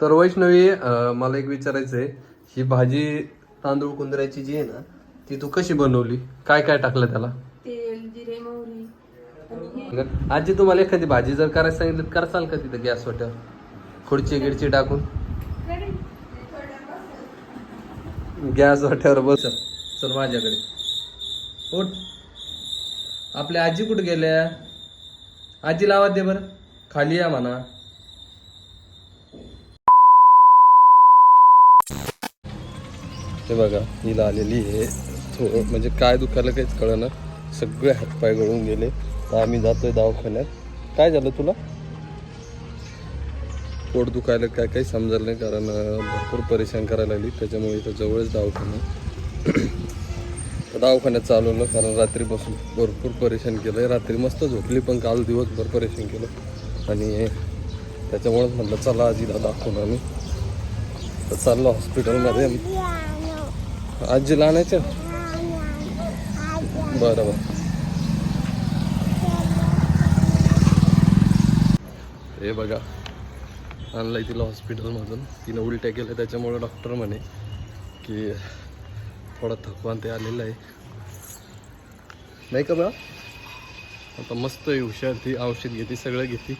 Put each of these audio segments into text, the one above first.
तर वैष्णवी मला एक विचारायचं आहे ही भाजी तांदूळ कुंदऱ्याची जी आहे ना ती तू कशी बनवली? काय काय टाकलं त्याला? तेल जिरे मोहरी आणि आजी तुम्हाला एखादी भाजी जर करायला सांगितलं तर करसाल का तिथं गॅस वाट्यावर खुर्ची गिडची टाकून? गॅस वाट्यावर बस. चल माझ्याकडे. उठ. आपल्या आजी कुठे गेल्या? आजीला आवाज दे बरं. खाली या म्हणा. हे बघा हिला आलेली आहे. थोडं म्हणजे काय दुखायला काहीच कळना. सगळे हातपाय गळून गेले. तर आम्ही जातोय दवाखान्यात. काय झालं तुला? पोट दुखायला काय काही समजलं नाही कारण भरपूर परेशान करायला लागली. त्याच्यामुळे इथं जवळच दवाखाना दवाखान्यात चालवलं कारण रात्रीपासून भरपूर परेशान केलं रात्री मस्त झोपली पण काल दिवसभर परेशान केलं. आणि त्याच्यामुळेच म्हटलं चला आजीला दाखवून आम्ही. तर चाललो हॉस्पिटलमध्ये आजीला आणायचं बरं बरं. हे बघा आणलंय तिला हॉस्पिटलमधून तिनं उलट्या केल्या त्याच्यामुळं डॉक्टर म्हणे की थोडा थकवान ते आलेलं आहे. नाही का बा? आता मस्त आहे हुशार ती औषध घेते सगळं घेते.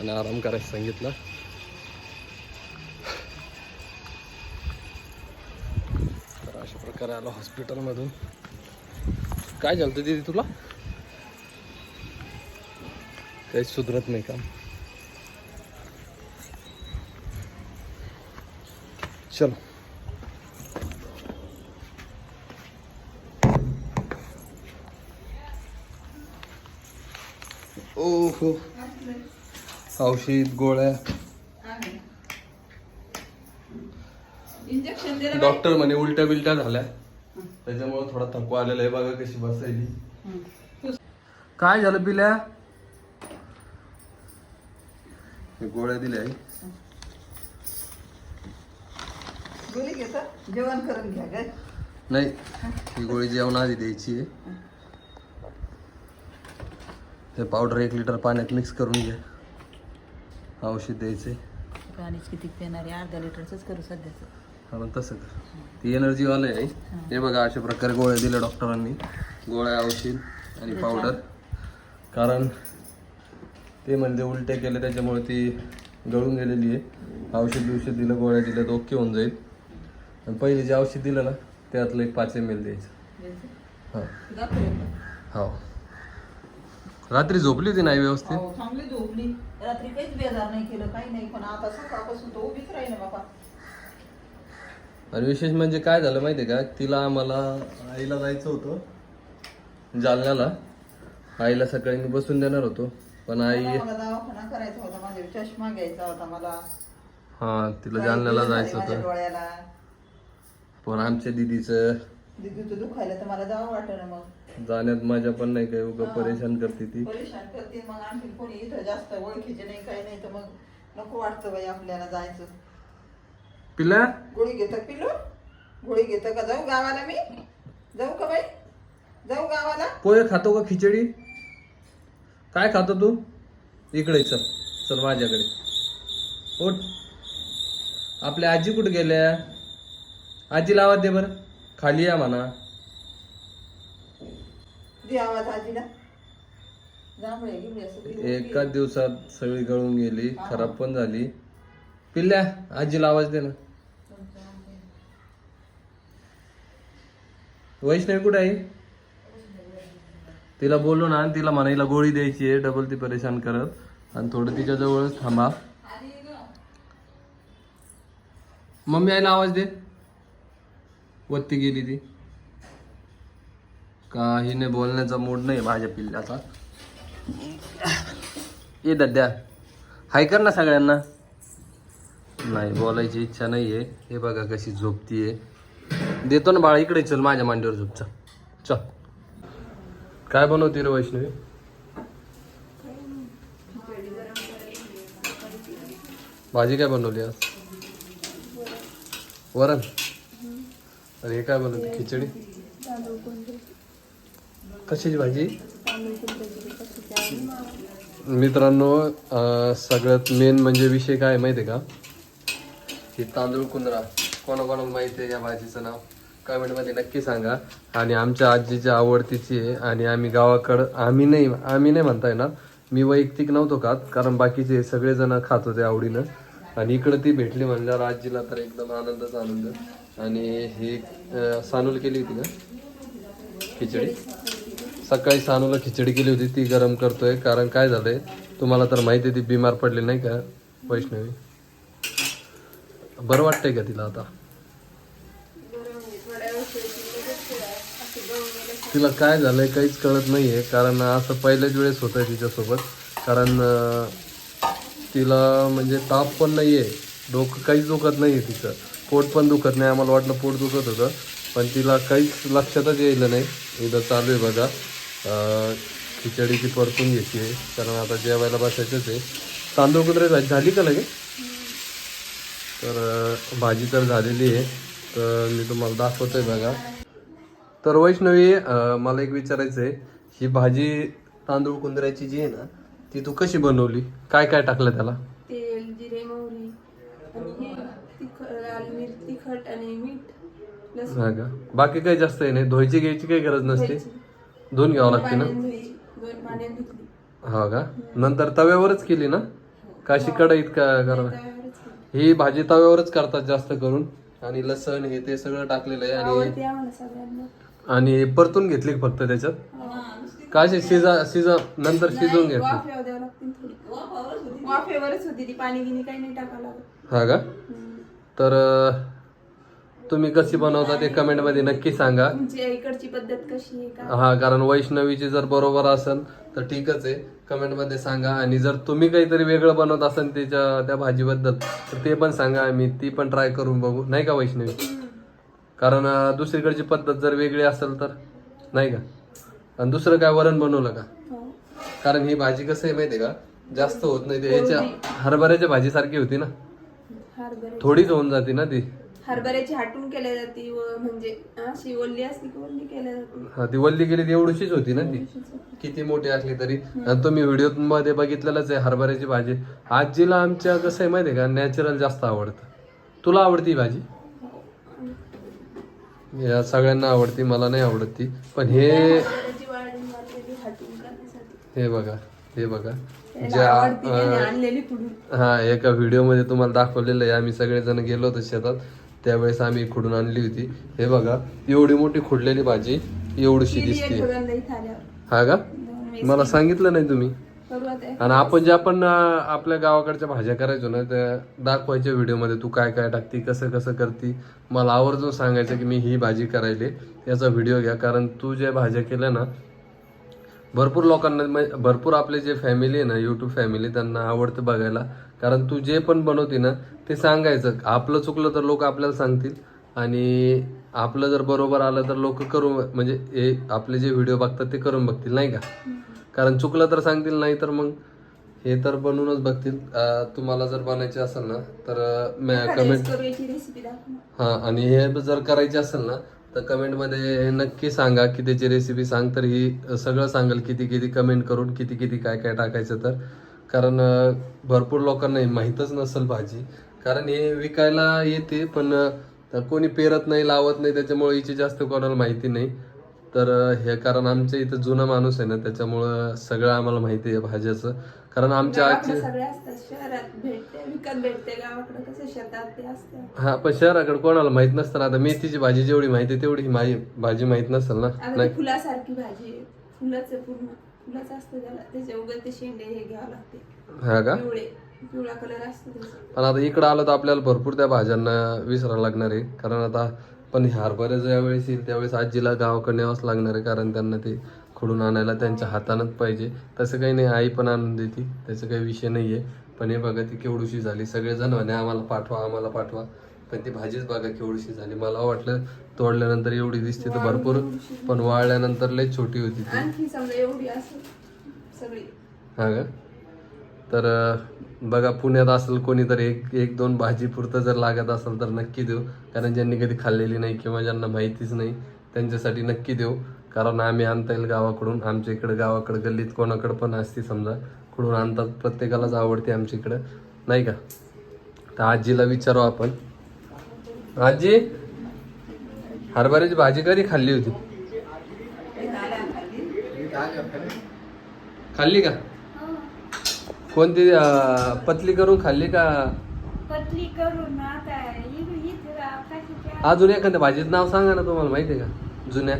आणि आराम करायला सांगितलं. करायला आलो हॉस्पिटलमधून. काय झालं दीदी तुला? काहीच सुधरत नाही का चलो. ओहो. औषध गोळ्या. इंजेक्शन दिलं डॉक्टर म्हणे उलट्या बिलट्या झाल्या. त्याच्यामुळे थोडा थकवा आलेला आहे बघा कशी बसायली काय झालं पिल्या? हे गोळ्या दिल्या आहे गोळी घेता? जेवण करून घ्या ग नाही ही गोळी जेवण आधी द्यायची आहे. हे. पावडर एक लिटर पाण्यात मिक्स करून घ्या. औषध द्यायचे पाणीच किती पिणार आहे? अर्धा लिटरच करू सध्याच. कारण तसं कर. ती एनर्जीवालं आहे हे बघा अशा प्रकारे गोळ्या दिल्या डॉक्टरांनी. गोळ्या औषध आणि पावडर कारण ते म्हणजे उलट्या केल्या त्याच्यामुळे ती गळून गेलेली आहे. औषध बिवषध दिलं गोळ्या दिल्या तर ओके होऊन जाईल. आणि पहिले जे औषध दिलं ना त्यातलं एक पाच एम एल द्यायचं. हां. हो. रात्री झोपली होती नाही व्यवस्थित? चांगली झोपली. रात्री काहीच बेजार नाही केलं काही नाही. पण आता सकाळपासून तो उभीच राहील बाबा. आणि विशेष म्हणजे काय झालं माहितीये का? तिला आम्हाला आईला जायचं होतं. जालन्याला. आईला सकाळी मी बसून देणार होतो. पण आई मला दवाखाना करायचा होता. माझा चष्मा घ्यायचा होता मला. हा तिला जालन्याला जायचं होतं. पण आमच्या दिदीचं दिदीचं दुखायला तर मला जावं वाटलं मग. जाण्यात माझ्या पण नाही काही उगा परेशान करते ती. परेशान करते. मग आणखी कोणी इथं जास्त ओळखीचे नाही काही नाही तर मग नको वाटतं बाई आपल्याला जायचं. पिल्या गोळी घेतं पिलो. गोळी घेतं का? जाऊ गावाला मी. जाऊ का बाई? जाऊ गावाला. पोहे खातो का खिचडी? काय खातो तू? इकडे चल. चल माझ्याकडे. उठ. आपल्या आजी कुठे गेल्या? आजीला आवाज दे बरं. खाली या म्हणा. दे आवाज आजीला. जांभळे गिंभळे असं दिलं. एकाच दिवसात सगळी गळून गेली. खराब पण झाली. पिल्ल्या आजीला आवाज दे ना. वैष्णवी कुठे आहे? तिला बोलू ना तिला म्हणायला गोळी द्यायची आहे डबल ती परेशान करत. आणि थोडं तिच्या जवळच थांबा. मम्मी आईला आवाज दे. वत्ती गेली ती. काहीने बोलण्याचा मूड नाही माझ्या पिल्ल्याचा. ये दद्या. हाय कर ना सगळ्यांना. नाही बोलायची इच्छा नाही आहे हे बघा कशी झोपतीये. देतो ना बाळा इकडे चल माझ्या मांडीवर झोपचा चल. काय बनवते रे वैष्णवी? भाजी काय बनवली आज? वरण? अरे हे काय बनवते खिचडी? कशाची भाजी? मित्रांनो सगळ्यात मेन म्हणजे विषय काय माहिती आहे का? ही तांदूळ कुंदरा. कोणाकोणाला माहिती आहे या भाजीचं नाव? कमेंटमध्ये नक्की सांगा. आणि आमच्या आजीच्या आवडतीची आहे आणि आम्ही गावाकडं आम्ही नाही आम्ही नाही म्हणता येणार. मी वैयक्तिक नव्हतो खात कारण बाकीचे सगळेजण खात होते आवडीनं. आणि इकडं ती भेटली म्हणल्यावर आजीला तर एकदम आनंदच आनंद. आणि ही सानूल केली होती का? खिचडी? सकाळी सानूला खिचडी केली होती ती गरम करतोय. कारण काय झालंय तुम्हाला तर माहिती आहे ती बिमार पडली नाही का वैष्णवी? बरं वाटतंय का तिला आता? तिला काय झालंय काहीच कळत नाहीये कारण असं पहिल्याच वेळेस होतंय तिच्यासोबत. कारण तिला म्हणजे ताप पण नाहीये डोकं काहीच दुखत नाहीये तिचं. पोट पण दुखत नाही आम्हाला वाटलं पोट दुखत होतं. पण तिला काहीच लक्षातच यायलं नाही. इथं चालू आहे बघा. खिचडीची खिचडी ती परतून घेते कारण आता जेवायला बसायचंच आहे. तांदूळ कुत्रे झाली का लगेच? तर भाजी तर झालेली आहे. तर मी तुम्हाला दाखवतोय बघा. तर वैष्णवी मला एक विचारायचं आहे ही भाजी तांदूळ कुंदऱ्याची जी आहे ना ती तू कशी बनवली? काय काय टाकलं त्याला? तेल जिरे मोहरी आणि हे तिखट लाल मिरची तिखट आणि मीठ हा का? बाकी काही जास्त आहे नाही. धुवायची घ्यायची काही गरज नसते. धुवून घ्यावं लागते ना? हा का? नंतर तव्यावरच केली ना? काशी कढईत का करा तव्यावरच केली. ही भाजी तव्यावरच करतात जास्त करून. आणि लसण हे ते सगळं टाकलेलं आहे आणि आणि परतून घेतली का फक्त त्याच्यात. का अशी शिजा शिजा नंतर शिजवून घेतली. हा का. तर तुम्ही कशी बनवता ते कमेंटमध्ये नक्की सांगा. तुमची इकडची पद्धत कशी आहे का? हा कारण वैष्णवीची जर बरोबर असेल तर ठीकच आहे. कमेंटमध्ये सांगा. आणि जर तुम्ही काहीतरी वेगळं बनवत असाल त्याच्या त्या भाजीबद्दल तर ते पण सांगा. आम्ही ती पण ट्राय करून बघू. नाही का वैष्णवी? कारण दुसरीकडची पद्धत जर वेगळी असेल तर नाही का? आणि दुसरं काय वरण बनवलं का? हो. कारण ही भाजी कसं आहे माहितीये का? जास्त होत नाही. ते याच्या हरभऱ्याच्या भाजी सारखी होती ना. थोडीच होऊन जाते ना ती. हरभऱ्याची हाटून केल्या जाते व म्हणजे अशी ओल्ली असली की ओल्ली केल्या जाते? हा ती वल्ली गेली ती एवढीशीच होती ना ती? किती मोठी असली तरी. आणि तुम्ही व्हिडिओमध्ये बघितलेलंच आहे हरभऱ्याची भाजी. आजीला आमच्या कसं आहे माहितीये का? नॅचरल जास्त आवडतं. तुला आवडती भाजी? या सगळ्यांना आवडती मला नाही आवडत ती. पण हे हे बघा हे बघा. ज्या हा एका व्हिडिओमध्ये तुम्हाला दाखवलेलं आहे. आम्ही सगळेजण गेलो होतो शेतात. त्यावेळेस आम्ही खुडून आणली होती. हे बघा एवढी मोठी खुडलेली भाजी एवढीशी दिसते हा का? मला सांगितलं नाही तुम्ही. आणि आपण ज्या पण अं, आपल्या गावाकडच्या भाज्या करायचो ना त्या दाखवायच्या व्हिडिओमध्ये तू काय काय टाकती कसं कसं करती मला आवर्जून सांगायचं की मी ही भाजी करायले. याचा व्हिडिओ घ्या कारण तू ज्या भाज्या केल्या ना भरपूर लोकांना भरपूर आपले जे फॅमिली आहे ना युट्यूब फॅमिली त्यांना आवडतं बघायला. कारण तू जे पण बनवते ना ते सांगायचं. आपलं चुकलं तर लोक आपल्याला सांगतील. आणि आपलं जर बरोबर आलं तर लोक करून म्हणजे हे आपले जे व्हिडिओ बघतात ते करून बघतील नाही का? कारण चुकलं तर सांगतील नाही तर मग हे तर बनवूनच बघतील. तुम्हाला जर बनायचे असेल ना तर कमेंट हा आणि हे जर करायचे असेल ना तर कमेंटमध्ये नक्की सांगा की त्याची रेसिपी सांग तर ही सगळं सांगेल किती किती कमेंट करून किती किती काय काय टाकायचं तर. कारण भरपूर लोकांना हे माहीतच नसेल भाजी. कारण हे विकायला येते पण कोणी पेरत नाही लावत नाही त्याच्यामुळे हिची जास्त कोणाला माहिती नाही. तर हे कारण आमच्या इथं जुना माणूस आहे ना त्याच्यामुळं सगळं आम्हाला माहिती आहे भाज्याचं. कारण आमच्या आजचे गावाकडे सगळे असतात शहरात भेटते विकत भेटते गावाकडे कसं शेतात ते असतं. हा पण शहराकडे कोणाला माहीत नसतं ना आता मेथीची भाजी जेवढी माहिती आहे तेवढी माझी भाजी माहीत नसेल ना. आता नाही. ती फुलासारखी भाजी आहे. फुलाचं पूर्ण फुलाचं असतं त्याला. त्याच्या उगत ते शेंडे हे घ्यावं लागते. हा का? पिवळे पिवळा कलर असतो त्याचा. पण आता इकडं आलं तर आपल्याला भरपूर त्या भाज्यांना विसरायला लागणार आहे. कारण आता पण हरभरे ज्या वेळेस येईल त्यावेळेस आजीला गावाकडे न्यावंच लागणार आहे कारण त्यांना ते खुडून आणायला त्यांच्या हातानंच पाहिजे. तसं काही नाही आई पण आणून देते. त्याचं काही विषय नाही आहे पण हे बघा ती केवढूशी झाली. सगळेजण म्हणे आम्हाला पाठवा आम्हाला पाठवा. पण ती भाजीच बघा केवढीशी झाली. मला वाटलं तोडल्यानंतर एवढी दिसते तर भरपूर. पण वाळल्यानंतर लय छोटी होती ती. हा का? तर बघा पुण्यात असेल कोणीतरी एक एक दोन भाजी पुरतं जर लागत असेल तर नक्की देऊ. कारण ज्यांनी कधी खाल्लेली नाही किंवा ज्यांना माहितीच नाही त्यांच्यासाठी नक्की देऊ. कारण आम्ही आणता येईल गावाकडून आमच्या इकडे गावाकडे गल्लीत कोणाकडे पण असते समजा कुठून आणतात प्रत्येकालाच आवडते आमच्या इकडं नाही का तर आजीला विचारू आपण आजी हरभऱ्याची भाजी कधी खाल्ली होती खाल्ली का कोणती पतली करून खाल्ली का पतली करून अजून एखाद्या भाजीचं नाव सांगा ना तुम्हाला माहिती आहे का जुन्या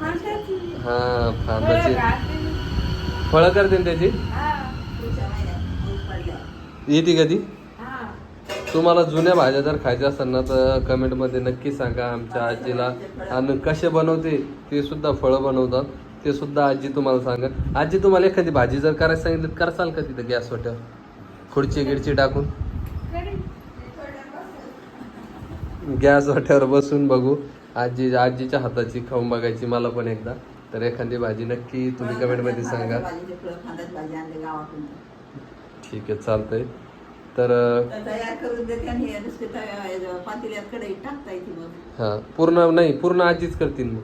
हा फळं फांदाची. फळं करते ना त्याची? हा. येते कधी. तुम्हाला जुन्या भाज्या जर खायच्या असेल ना तर कमेंटमध्ये नक्की सांगा आमच्या आजीला. आणि कसे बनवते ते सुद्धा फळं बनवतात. ते सुद्धा आजी तुम्हाला सांगा आजी तुम्हाला एखादी भाजी जर करायला सांगितलं तर करसाल का तिथं गॅस वाट्यावर खुर्ची गिरची टाकून. गॅस वाट्यावर बसून बघू. आजी आजीच्या हाताची खाऊन बघायची मला पण एकदा. तर एखादी भाजी नक्की तुम्ही कमेंटमध्ये सांगा. ठीक आहे चालतंय. तर अं, तर तयार करून देते आणि हे हा पूर्ण नाही पूर्ण आजीच करतील मग.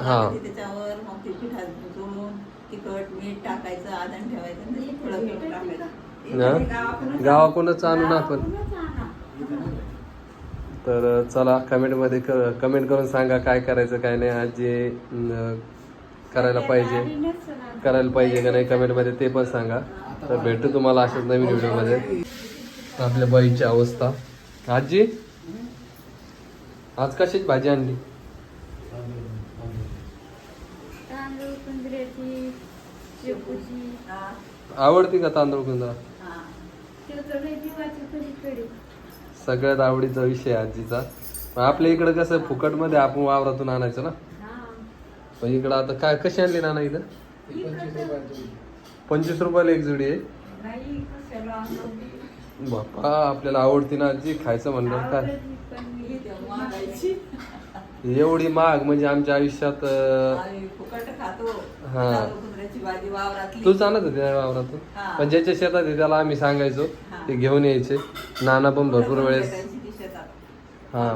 हा. हा? गावाकडूनच गावाकडूनच आणू. ना आपण. तर चला कमेंटमध्ये कमेंट करून सांगा काय करायचं काय नाही आजी अं, करायला पाहिजे. करायला पाहिजे का नाही कमेंटमध्ये ते पण सांगा. तर भेटू तुम्हाला अशाच नवीन व्हिडिओमध्ये. आपल्या बाईची अवस्था. आजी? आज कशाची भाजी आणली? आवडती का तांदूळ कुंदरा? सगळ्यात आवडीचा विषय आहे आजीचा. आपल्या इकडं कसं फुकटमध्ये आपण वावरातून आणायचं ना? हा. पण इकडं आता काय कशी आणली नाना इथं? पंचवीस रुपयाला एक जुडी आहे? नाही कशाला आणली? बापा आपल्याला आवडती ना आजी खायचं म्हणलं काय. एवढी महाग म्हणजे आमच्या आयुष्यात हा. भाजी वावरातली तूच आणत होती ना वावरातून हा. पण ज्याच्या शेतात आहे त्याला आम्ही सांगायचो हा. ते घेऊन यायचे नाना पण भरपूर वेळेस भेटायची ती शेतात. हा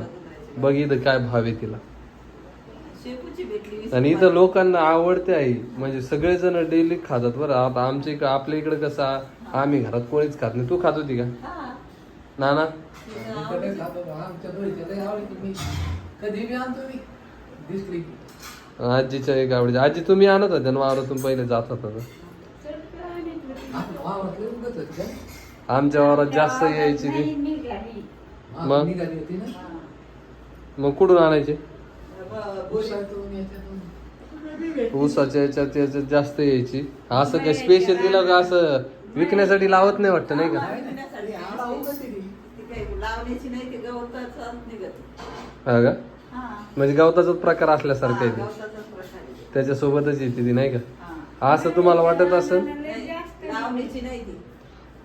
बघ इथं काय भाव आहे तिला भाजी. शेपूची भेटली वीस आणि इथं रुपयाला. लोकांना आवडते आई म्हणजे सगळेजण डेली खातात बरं आता आमच्या इकडं आपल्या इकडे कसं आ- आम्ही घरात कोणीच खात नाही तू खात होती का हा. नाना आमच्या दोघीच्या आवडते मी कधी बी आणतो मी दिसली की. आजीच्या एक आवडीची आजी तुम्ही आणत होत्या ना वावरातून पहिले जात होता ना. उगत? आमच्या वावरात जास्त यायची ती. हा, मग? निघाली होती ना. मग कुठून आणायचे. उसातून याच्यातून. ऊसाच्या याच्यात याच्यात जास्त यायची असं काय स्पेशल दिलं का असं विकण्यासाठी लावत नाही वाटतं नाही का हा. उगत लावण्याची नाही ते गवताच निघत हा का म्हणजे गवताचाच प्रकार असल्यासारखं आहे ते. त्याच्यासोबतच येते ती नाही का? हा. असं तुम्हाला वाटत असेल? नाही ती.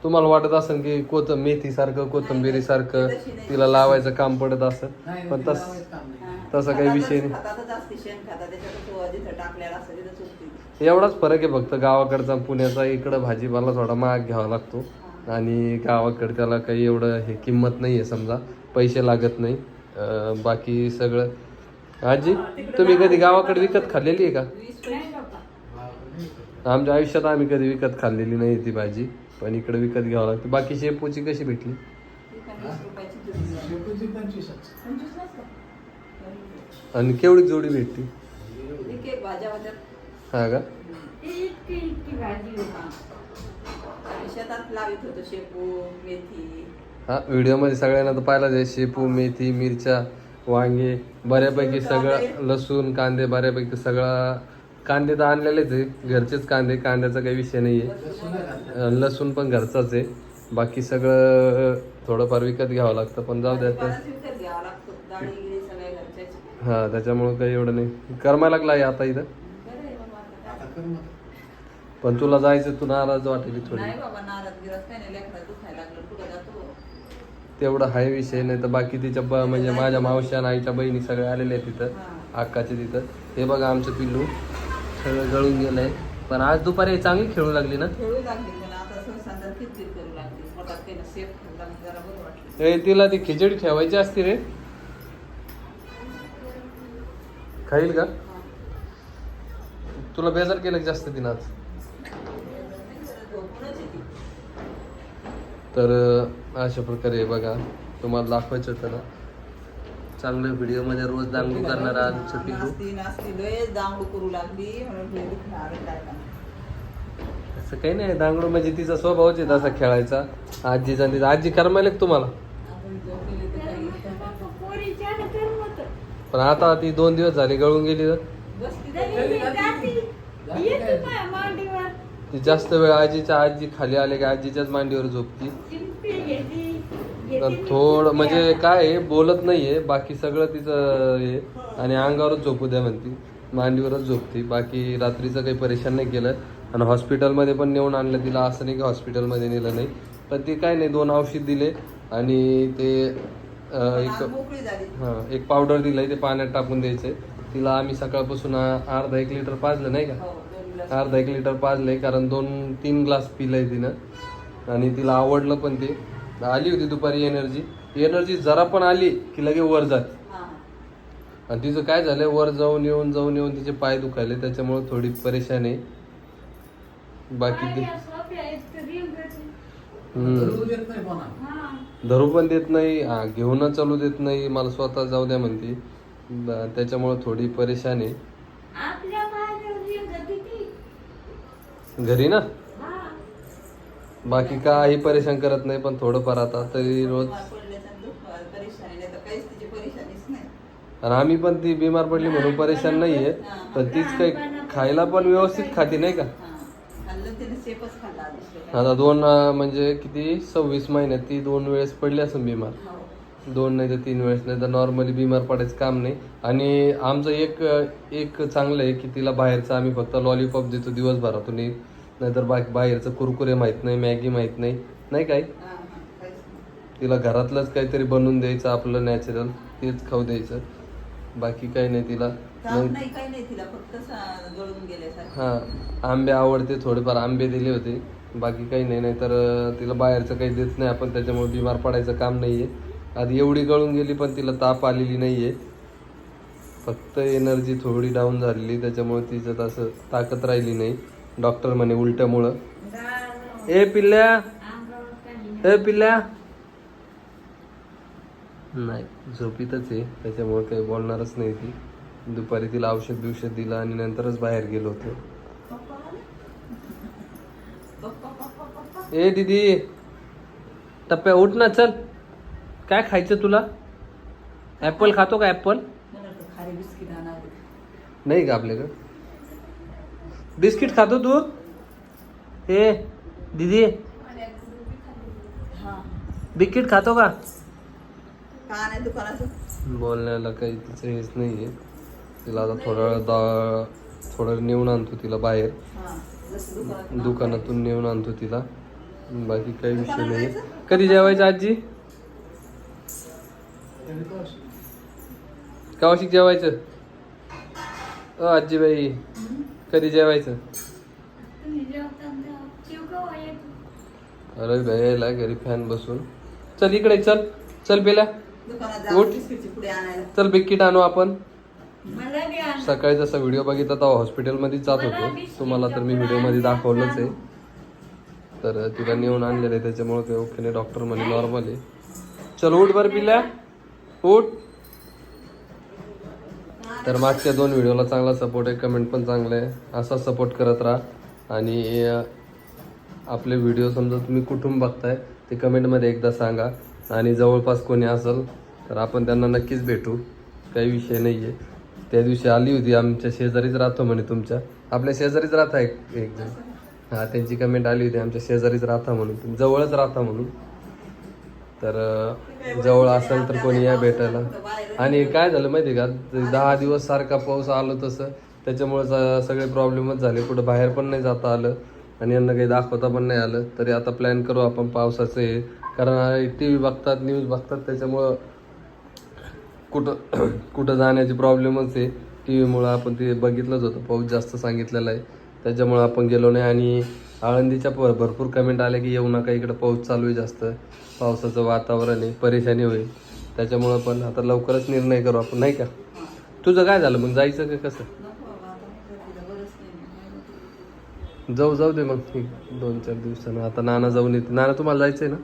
तुम्हाला वाटत असेल की कोथं मेथी सारखं कोथंबिरी सारखं तिला लावायचं काम पडत नाही पण नाही, तस लावायचं काम नाही. तसा काही विषय नाही. हातातच- हातातच असते शेण खाता त्याच्यातच तो जिथं टाकलेला असतं तिथं चुकते एवढाच फरक आहे फक्त. गावाकडचा पुण्याचा इकडं भाजीपाला थोडा महाग घ्यावा लागतो. आणि गावाकडे त्याला काही एवढं हे किंमत नाही आहे समजा. पैसे लागत नाही. अं, बाकी सगळं आजी तुम्ही कधी गावाकडे विकत खाल्लेली आहे का? आमच्या आयुष्यात आम्ही कधी विकत खाल्लेली नाही ती भाजी पण इकडे विकत घ्यावं लागते. बाकी शेपूची कशी भेटली? आणि केवढी जोडी भेटती हा का? ती शेपू मेथी हा व्हिडिओमध्ये सगळ्यांना तर पाहिलाच आहे शेपू मेथी मिरच्या. वांगे बऱ्यापैकी सगळं लसूण कांदे बऱ्यापैकी सगळा कांदे तर आणलेलेच आहे घरचेच कांदे कांद्याचा काही विषय नाही लसूण आहे लसूण पण घरचाच आहे. बाकी सगळं थोडंफार विकत घ्यावं लागतं पण जाऊ द्या हा त्याच्यामुळं काही एवढं नाही. करमायला लागला आहे आता. इथं. पण तुला जायचं तू नाराज वाटेल थोडी. तेवढा हाय विषय नाही तर बाकी तिच्या ब- म्हणजे माझ्या मावश्या आणि आईच्या बहिणी सगळ्या आलेल्या आहेत तिथं. अक्काच्या तिथं. हे बघा आमचं पिल्लू सगळं गळून गेलंय. पण आज दुपारी चांगली खेळू लागली ना? ए तिला ती खिचडी ठेवायची असते रे. खाईल का? तुला बेजार केलं जास्त तिनं आज? तर अशा प्रकारे बघा तुम्हाला दाखवायचं होतं ना. चांगल्या व्हिडिओमध्ये रोज दांगडू करणार आमचं दांगडू करू लागली असं काही नाही दांगडू म्हणजे तिचा स्वभावच आहे तसा खेळायचा. आजीचा आणि तिचा. आजी करमायला तुम्हाला? पण आता ती दोन दिवस झाले गळून गेली तर. ती जास्त वेळ आजीच्या आजी खाली आले की आजीच्याच मांडीवर झोपती. तर थोडं म्हणजे काय आहे बोलत नाहीये बाकी सगळं तिचं हे आणि अंगावरच झोपू द्या म्हणती. मांडीवरच झोपती. बाकी रात्रीचं काही परेशान नाही केलं. आणि हॉस्पिटलमध्ये पण नेऊन आणलं तिला असं नाही की हॉस्पिटलमध्ये नेलं नाही. पण ते काय नाही दोन औषध दिले. आणि ते एक हां एक पावडर दिलं ते पाण्यात टाकून द्यायचंय. तिला आम्ही सकाळपासून अर्धा एक लिटर पाजलं नाही का? हो. अर्धा एक लिटर पाजलंय कारण दोन तीन ग्लास पिलंय तिनं. आणि तिला आवडलं पण ते. आली होती दुपारी एनर्जी. एनर्जी जरा पण आली की लगे वर जाते. हा. आणि तिचं काय झालंय वर जाऊन येऊन जाऊन येऊन तिचे पाय दुखायले त्याच्यामुळे थोडी परेशान आहे. बाकी ते. धरू देत नाही कोणा धरू पण देत नाही हा, घेऊनच चालू देत नाही मला स्वतः जाऊ द्या म्हणते. त्याच्यामुळे थोडी परेशान आहे आपल्या बाहेर किती घरी ना? बाकी काही परेशान करत नाही पण थोडंफार आता तरी रोज. आणि आम्ही पण ती बिमार पडली म्हणून परेशान नाहीये पण तीच काही खायला पण व्यवस्थित खाते नाही का? हा. आता दोन म्हणजे किती? सव्वीस महिन्यात ती दोन वेळेस पडली असं बिमार. हो. दोन नाही तर तीन वेळेस नाही तर नॉर्मली बिमार पडायचं काम नाही. आणि आमचं एक एक चांगलं आहे की तिला बाहेरचं आम्ही फक्त लॉलीपॉप देतो दिवसभरातून नाहीतर बाकी बाहेरचं कुरकुरे माहीत नाही मॅगी माहीत नाही. नाही काय? नाही. तिला घरातलंच काहीतरी बनवून द्यायचं आपलं नॅचरल तेच खाऊ द्यायचं. बाकी काही नाही तिला. नाही नाही हा आंबे आवडते थोडेफार आंबे दिले होते. बाकी काही नाही नाहीतर अं, तिला बाहेरचं काही देत नाही आपण त्याच्यामुळे बिमार पडायचं काम नाहीये. आधी एवढी गळून गेली पण तिला ताप आलेली नाही आहे फक्त एनर्जी थोडी डाऊन झालेली त्याच्यामुळे तिच्यात असं ताकद राहिली नाही. डॉक्टर म्हणे उलट्यामुळं. ए पिल्ल्या! ए पिल्ल्या! नाही झोपीतच आहे त्याच्यामुळे काही बोलणारच नाही ती. दुपारी तिला औषध बिवषध दिलं आणि नंतरच बाहेर गेलो होतो. ए दीदी! टप्प्या उठ ना चल. काय खायचं तुला? ऍपल खातो का आणावे नाही का आपल्याकडं? बिस्किट खातो तू? ए दीदी. हा. बिस्किट खातो का? का नाही दुकानाचं बोलण्याला काही तिचं हेच नाही आहे तिला आता थोडा वेळ दा थोडं नेऊन आणतो तिला बाहेर. हा. दुकानातून नेऊन आणतो तिला. बाकी काही विषय नाही कधी जेवायचं आजी? कावशिक जेवायचं? अ आजीबाई कधी जेवायचं? अरे भयाला घरी फॅन बसून. चल इकडे चल. चल दुकानात उठ. चल बिस्किट आणू आपण. सकाळी जसा व्हिडिओ बघितला तेव्हा हॉस्पिटलमध्येच जात होतो. तुम्हाला तर मी व्हिडिओमध्ये दाखवलंच आहे. तर तिला नेऊन आणलेलं आहे त्याच्यामुळे काही ओके नाही डॉक्टर म्हणे नॉर्मल आहे. चल उठ बरं पिल्या उठ तर मागच्या दोन व्हिडिओला चांगला सपोर्ट आहे कमेंट पण चांगलं आहे. असा सपोर्ट करत राहा. आणि आपले व्हिडिओ समजा तुम्ही कुठून बघताय ते कमेंटमध्ये एकदा सांगा. आणि जवळपास कोणी असेल तर आपण त्यांना नक्कीच भेटू. काही विषय नाही आहे त्या दिवशी आली होती आमच्या शेजारीच राहतो म्हणे तुमच्या. आपल्या शेजारीच राहता एक एक जण. हां त्यांची कमेंट आली होती आमच्या शेजारीच राहता म्हणून. तुम्ही जवळच राहता म्हणून. तर जवळ असेल तर कोणी या भेटायला. आणि काय झालं माहिती आहे का दहा दिवस सारखा पाऊस आलो तसं. त्याच्यामुळे स- सगळे प्रॉब्लेमच झाले. कुठं बाहेर पण नाही जाता आलं. आणि यांना काही दाखवता पण नाही आलं. तरी आता प्लॅन करू आपण पावसाचं हे. कारण टी व्ही बघतात न्यूज बघतात. त्याच्यामुळं कुठं कुठं जाण्याची प्रॉब्लेमच आहे. टी व्हीमुळं आपण ते बघितलंच होतं. पाऊस जास्त सांगितलेला आहे. त्याच्यामुळं आपण गेलो नाही. आणि आळंदीच्या प भरपूर कमेंट आल्या की येऊ नका इकडं पाऊस चालू आहे जास्त. पावसाचं वातावरण आहे परेशानी होईल. त्याच्यामुळं पण आता लवकरच निर्णय करू आपण नाही का? तुझं काय झालं? मग जायचं का कसं? जाऊ जाऊ दे मग. दोन चार दिवसानं. आता नाना जाऊन येते. नाना तुम्हाला जायचंय ना?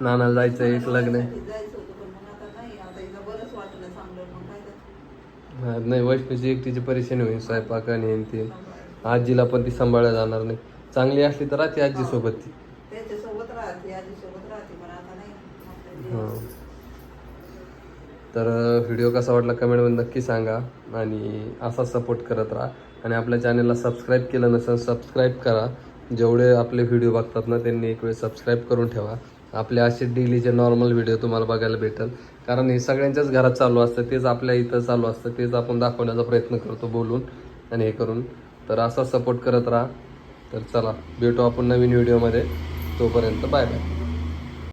नानाला जायचं एक लग्न आहे. जायचं नाही. वैष्णूची एकटीची परेशानी होईल. स्वयंपाक आणि ते. आजीला पण ती सांभाळल्या जाणार नाही. चांगली असली तर राहते ती. त्याच्यासोबत आजीसोबत राहते पण आता नाही. आपल्या हा. दिवस. तर व्हिडिओ कसा वाटला कमेंटमध्ये नक्की सांगा आणि असा सपोर्ट करत राहा. आणि आपल्या चॅनलला सबस्क्राईब केलं नसेल सबस्क्राईब करा. जेवढे आपले व्हिडिओ बघतात ना त्यांनी एक वेळ सबस्क्राईब करून ठेवा. आपले असे डेलीचे नॉर्मल व्हिडिओ तुम्हाला बघायला भेटेल. कारण हे सगळ्यांच्याच घरात चालू असतं तेच आपल्या इथं चालू असतं तेच आपण दाखवण्याचा प्रयत्न करतो बोलून आणि हे करून. तर असा सपोर्ट करत राहा. तर चला भेटू आपण नवीन व्हिडिओमध्ये तोपर्यंत बाय बाय